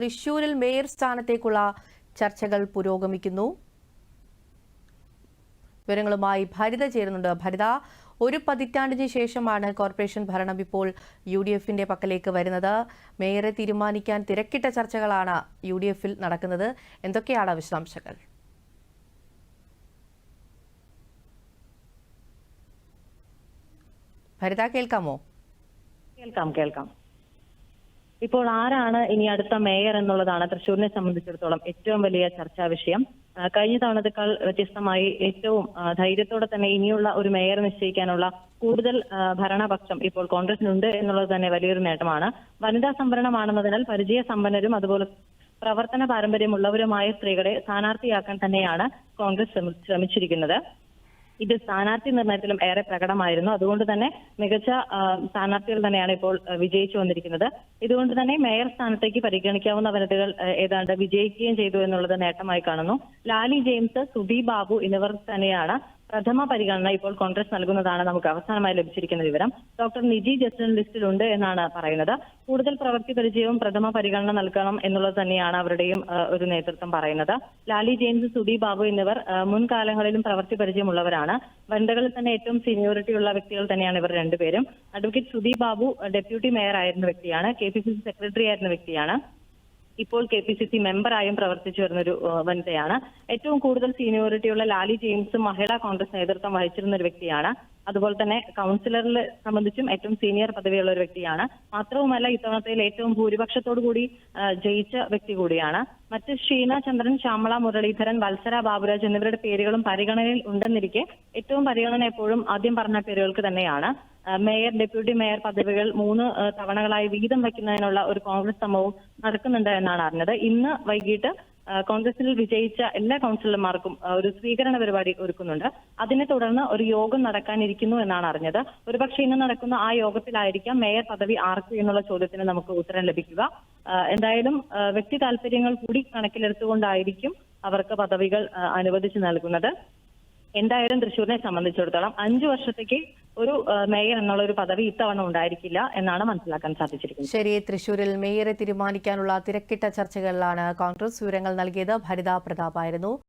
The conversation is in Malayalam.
തൃശൂരിൽ മേയർ സ്ഥാനത്തേക്കുള്ള ചർച്ചകൾ പുരോഗമിക്കുന്നു. വിവരങ്ങളുമായി ഭരിത ചേരുന്നുണ്ട് ഭരിത. ഒരു പതിറ്റാണ്ടിന് ശേഷമാണ് കോർപ്പറേഷൻ ഭരണം ഇപ്പോൾ യു ഡി എഫിന്റെ പക്കലേക്ക് വരുന്നത്. മേയറെ തീരുമാനിക്കാൻ തിരക്കിട്ട ചർച്ചകളാണ് യു ഡി എഫിൽ നടക്കുന്നത്. എന്തൊക്കെയാണ് വിശദാംശങ്ങൾ? ഭരിത കേൾക്കാമോ? കേൾക്കാം കേൾക്കാം. ഇപ്പോൾ ആരാണ് ഇനി അടുത്ത മേയർ എന്നുള്ളതാണ് തൃശൂരിനെ സംബന്ധിച്ചിടത്തോളം ഏറ്റവും വലിയ ചർച്ചാ വിഷയം. കഴിഞ്ഞ തവണത്തേക്കാൾ വ്യത്യസ്തമായി ഏറ്റവും ധൈര്യത്തോടെ തന്നെ ഇനിയുള്ള ഒരു മേയർ നിശ്ചയിക്കാനുള്ള കൂടുതൽ ഭരണപക്ഷം ഇപ്പോൾ കോൺഗ്രസിനുണ്ട് എന്നുള്ളത് തന്നെ വലിയൊരു നേട്ടമാണ്. വനിതാ സംവരണമാണെന്നതിനാൽ പരിചയ സമ്പന്നരും അതുപോലെ പ്രവർത്തന പാരമ്പര്യമുള്ളവരുമായ സ്ത്രീകളെ സ്ഥാനാർത്ഥിയാക്കാൻ തന്നെയാണ് കോൺഗ്രസ് ശ്രമിച്ചിരിക്കുന്നത്. ഇത് സ്ഥാനാർത്ഥി നിർണയത്തിലും ഏറെ പ്രകടമായിരുന്നു. അതുകൊണ്ട് തന്നെ മികച്ച സ്ഥാനാർത്ഥികൾ തന്നെയാണ് ഇപ്പോൾ വിജയിച്ചു വന്നിരിക്കുന്നത്. ഇതുകൊണ്ട് തന്നെ മേയർ സ്ഥാനത്തേക്ക് പരിഗണിക്കാവുന്ന വനിതകൾ ഏതാണ്ട് വിജയിക്കുകയും ചെയ്തു എന്നുള്ളത് നേട്ടമായി കാണുന്നു. ലാലി ജെയിംസ് സുബി ബാബു എന്നിവർ തന്നെയാണ് പ്രഥമ പരിഗണന ഇപ്പോൾ കോൺഗ്രസ് നൽകുന്നതാണ് നമുക്ക് അവസാനമായി ലഭിച്ചിരിക്കുന്ന വിവരം. ഡോക്ടർ നിജി ജസ്റ്റിൻ ലിസ്റ്റിലുണ്ട് എന്നാണ് പറയുന്നത്. കൂടുതൽ പ്രവൃത്തി പരിചയവും പ്രഥമ പരിഗണന നൽകണം എന്നുള്ളത് തന്നെയാണ് അവരുടെയും ഒരു നേതൃത്വം പറയുന്നത്. ലാലി ജെയിംസ് സുബി ബാബു എന്നിവർ മുൻകാലങ്ങളിലും പ്രവൃത്തി പരിചയമുള്ളവരാണ്. വനിതകളിൽ തന്നെ ഏറ്റവും സീനിയോറിറ്റി ഉള്ള വ്യക്തികൾ തന്നെയാണ് ഇവർ രണ്ടുപേരും. Advocate Sudeep Babu deputy mayor ആയിരുന്ന വ്യക്തിയാണ്. K P C C secretary ആയിരുന്ന വ്യക്തിയാണ്. ഇപ്പോൾ കെ പി സി സി മെമ്പറായും പ്രവർത്തിച്ചു വരുന്ന ഒരു വനിതയാണ്. ഏറ്റവും കൂടുതൽ സീനിയോറിറ്റിയുള്ള ലാലി ജെയിംസ് മഹിളാ കോൺഗ്രസ് നേതൃത്വം വഹിച്ചിരുന്ന ഒരു വ്യക്തിയാണ്. അതുപോലെ തന്നെ കൗൺസിലറിൽ സംബന്ധിച്ചും ഏറ്റവും സീനിയർ പദവിയുള്ള ഒരു വ്യക്തിയാണ്. മാത്രവുമല്ല ഇത്തവണത്തിൽ ഏറ്റവും ഭൂരിപക്ഷത്തോടു കൂടി ജയിച്ച വ്യക്തി കൂടിയാണ്. മറ്റ് ഷീന ചന്ദ്രൻ ശ്യാമള മുരളീധരൻ വത്സര ബാബുരാജ് എന്നിവരുടെ പേരുകളും പരിഗണനയിൽ ഉണ്ടെന്നിരിക്കെ ഏറ്റവും പരിഗണന എപ്പോഴും ആദ്യം പറഞ്ഞ പേരുകൾക്ക് തന്നെയാണ്. മേയർ ഡെപ്യൂട്ടി മേയർ പദവികൾ മൂന്ന് തവണകളായി വീതം വയ്ക്കുന്നതിനുള്ള ഒരു കോൺഗ്രസ് ശ്രമവും നടക്കുന്നുണ്ട് എന്നാണ് അറിഞ്ഞത്. ഇന്ന് വൈകിട്ട് കോൺഗ്രസിൽ വിജയിച്ച എല്ലാ കൗൺസിലർമാർക്കും ഒരു സ്വീകരണ പരിപാടി ഒരുക്കുന്നുണ്ട്. അതിനെ തുടർന്ന് ഒരു യോഗം നടക്കാനിരിക്കുന്നു എന്നാണ് അറിഞ്ഞത്. ഒരുപക്ഷെ ഇന്ന് നടക്കുന്ന ആ യോഗത്തിലായിരിക്കാം മേയർ പദവി ആർക്ക് എന്നുള്ള ചോദ്യത്തിന് നമുക്ക് ഉത്തരം ലഭിക്കുക. എന്തായാലും വ്യക്തി താല്പര്യങ്ങൾ കൂടി കണക്കിലെടുത്തുകൊണ്ടായിരിക്കും അവർക്ക് പദവികൾ അനുവദിച്ചു നൽകുന്നത്. എന്തായാലും തൃശ്ശൂരിനെ സംബന്ധിച്ചിടത്തോളം അഞ്ചു വർഷത്തേക്ക് ഒരു മേയർ എന്നുള്ള ഒരു പദവി ഇത്തവണ ഉണ്ടായിരിക്കില്ല എന്നാണ് മനസ്സിലാക്കാൻ സാധിച്ചിരിക്കുന്നത്. ശരി തൃശ്ശൂരിൽ മേയറെ തീരുമാനിക്കാനുള്ള തിരക്കിട്ട ചർച്ചകളിലാണ് കോൺഗ്രസ് വിവരങ്ങൾ നൽകിയത്. ഭരിത പ്രതാപായിരുന്നു.